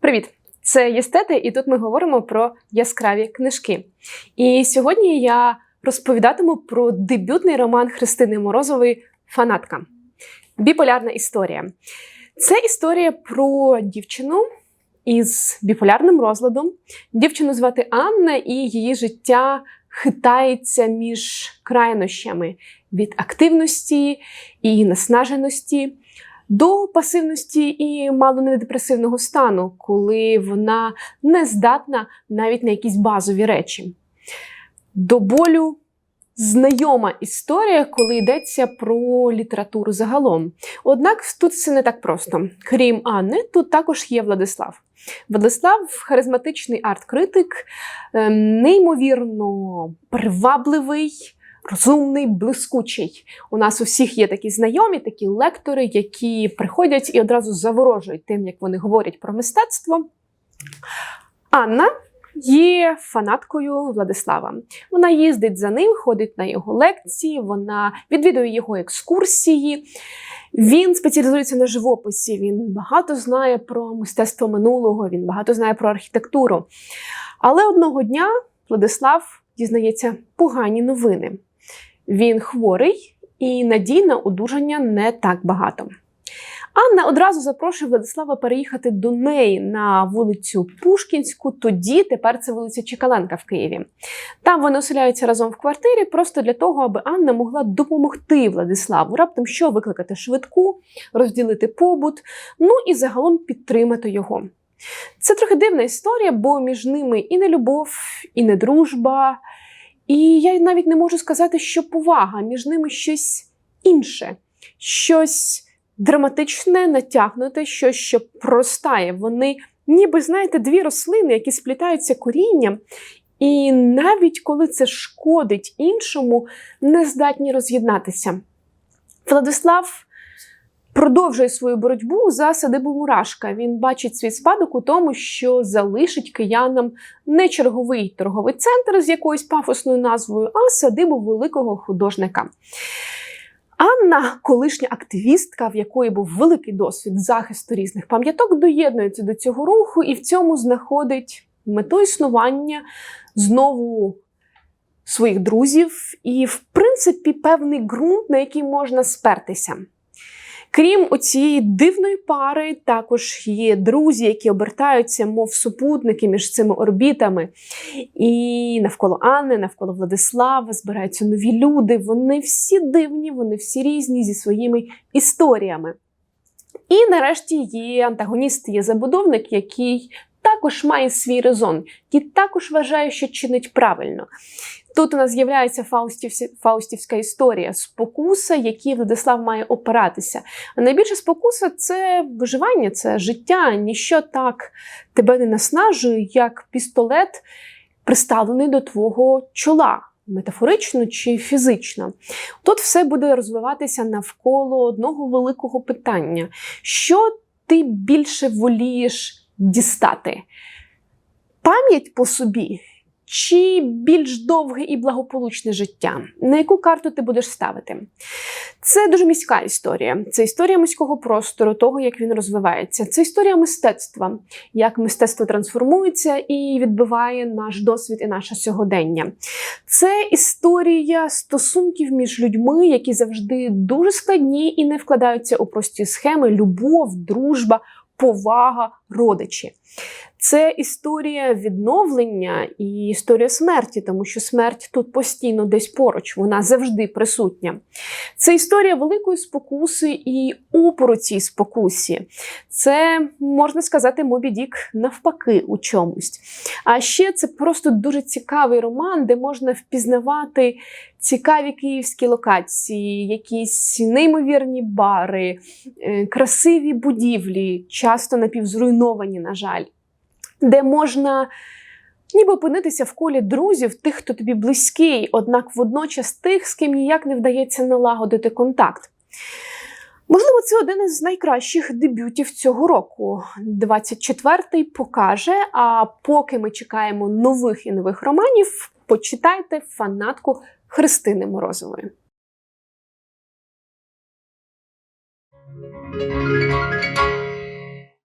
Привіт! Це Єстети, і тут ми говоримо про яскраві книжки. І сьогодні я розповідатиму про дебютний роман Христини Морозової Фанатка. Біполярна історія. Це історія про дівчину із біполярним розладом. Дівчину звати Анна, і її життя хитається між крайнощами від активності і наснаженості до пасивності і мало не депресивного стану, коли вона не здатна навіть на якісь базові речі. До болю знайома історія, коли йдеться про літературу загалом. Однак тут все не так просто. Крім Анни, тут також є Владислав. Владислав харизматичний арт-критик, ем, неймовірно привабливий розумний, блискучий. У нас у всіх є такі знайомі, такі лектори, які приходять і одразу заворожують тим, як вони говорять про мистецтво. Анна. Є фанаткою Владислава. Вона їздить за ним, ходить на його лекції, вона відвідує його екскурсії. Він спеціалізується на живописі, він багато знає про мистецтво минулого, він багато знає про архітектуру. Але одного дня Владислав дізнається погані новини. Він хворий і надій на одужання не так багато. Анна одразу запрошує Владислава переїхати до неї на вулицю Пушкінську. Тоді тепер це вулиця Чекаленка в Києві. Там вони оселяються разом в квартирі, просто для того, аби Анна могла допомогти Владиславу, раптом що викликати швидку, розділити побут, ну і загалом підтримати його. Це трохи дивна історія, бо між ними і не любов, і не дружба. І я навіть не можу сказати, що повага між ними щось інше, щось драматичне, натягнуте, щось що простає. Вони, ніби, знаєте, дві рослини, які сплітаються корінням, і навіть коли це шкодить іншому, не здатні роз'єднатися. Владислав продовжує свою боротьбу за садибу Мурашка. Він бачить свій спадок у тому, що залишить киянам не черговий торговий центр з якоюсь пафосною назвою, а садибу великого художника. Анна, колишня активістка, в якої був великий досвід захисту різних пам'яток, доєднується до цього руху і в цьому знаходить мету існування знову своїх друзів і, в принципі, певний ґрунт, на який можна спертися. Крім оцієї дивної пари, також є друзі, які обертаються, мов супутники між цими орбітами. І навколо Анни, навколо Владислава збираються нові люди. Вони всі дивні, вони всі різні зі своїми історіями. І нарешті є антагоніст, є забудовник, який також має свій резон, і також вважає, що чинить правильно. Тут у нас з'являється фаустівська історія, спокуса, які Владислав має опиратися. А найбільша спокуса це виживання, це життя. Ніщо так тебе не наснажує, як пістолет, приставлений до твого чола. Метафорично чи фізично. Тут все буде розвиватися навколо одного великого питання: що ти більше волієш дістати? Пам'ять по собі чи більш довге і благополучне життя? На яку карту ти будеш ставити? Це дуже міська історія. Це історія міського простору, того, як він розвивається. Це історія мистецтва, як мистецтво трансформується і відбиває наш досвід і наше сьогодення. Це історія стосунків між людьми, які завжди дуже складні і не вкладаються у прості схеми: любов, дружба, повага, родичі. Це історія відновлення і історія смерті, тому що смерть тут постійно десь поруч, вона завжди присутня. Це історія великої спокуси і опору цій спокусі. Це, можна сказати, Мобі Дік навпаки у чомусь. А ще це просто дуже цікавий роман, де можна впізнавати цікаві київські локації, якісь неймовірні бари, е, красиві будівлі, часто напівзруйновані, на жаль де можна ніби опинитися в колі друзів, тих, хто тобі близький, однак водночас тих, з ким ніяк не вдається налагодити контакт. Можливо, це один із найкращих дебютів цього року. 24-й покаже. А поки ми чекаємо нових і нових романів, почитайте фанатку Христини Морозової. You.